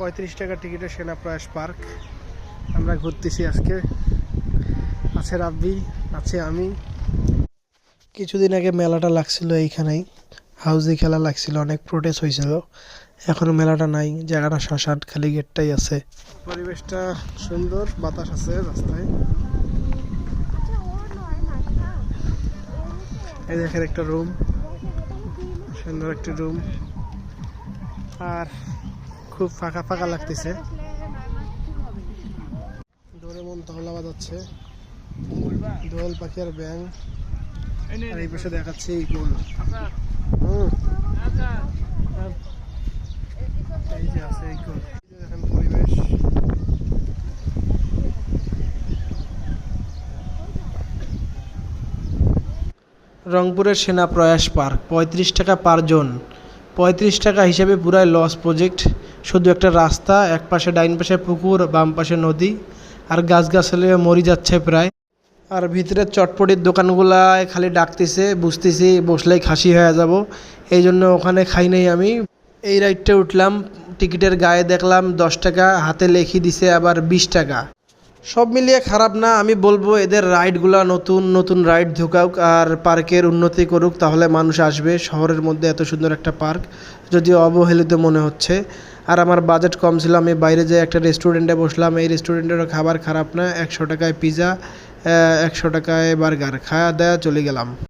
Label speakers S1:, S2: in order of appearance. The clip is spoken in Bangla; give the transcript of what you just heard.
S1: পঁয়ত্রিশ টাকা টিকিটে সেনাপ্রয়াস পার্ক। আমরা ঘুরতেছি আজকে। আছে রাব্বি, আছে আমি। কিছুদিন আগে মেলাটা লাগছিল এইখানেই। হাউজি খেলা লাগছিল, অনেক প্রোটেস্ট হয়েছিল। এখন মেলাটা নাই জায়গাটা শ্মশান, খালি গেটটাই আছে। পরিবেশটা সুন্দর, বাতাস আছে রাস্তায়। এই দেখেন একটা রুম সুন্দর একটি রুম আর খুব ফাঁকা ফাঁকা লাগতেছে। দৌড়ে মন তহলা বাজাচ্ছে। দোয়েল পাখি আর ব্যাং। আর এই পাশে দেখাচ্ছে হুম। এই যে আছে এই দেখেন পরিবেশ। রংপুরের সেনা প্রয়াস পার্ক পঁয়ত্রিশ টাকা পার জন। পঁয়ত্রিশ টাকা হিসেবে পুরাই লস প্রজেক্ট। শুধু একটা রাস্তা, এক পাশে ডাইন পাশে পুকুর, বাম পাশে নদী, আর গাছগাছালি মরি যাচ্ছে প্রায়। আর ভিতরে চটপটির দোকানগুলায় খালি ডাকতেছে, বুঝতেছি বসলেই খাসি হয়ে যাব, এই জন্য ওখানে খাই নাই আমি। এই রাইডটা উঠলাম, টিকিটের গায়ে দেখলাম দশ টাকা, হাতে লেখি দিছে আবার বিশ টাকা। সব মিলিয়ে খারাপ না, আমি বলব এদের রাইডগুলা নতুন নতুন রাইড ঢুকাওক আর পার্কের উন্নতি করুক, তাহলে মানুষ আসবে। শহরের মধ্যে এত সুন্দর একটা পার্ক, যদিও অবহেলিত মনে হচ্ছে। আর আমার বাজেট কম ছিল, আমি বাইরে যেয়ে একটা রেস্টুরেন্টে বসলাম। এই রেস্টুরেন্টেরও খাবার খারাপ না, একশো টাকায় পিজা একশো টাকায় বার্গার। খাওয়া দাওয়া চলে গেলাম।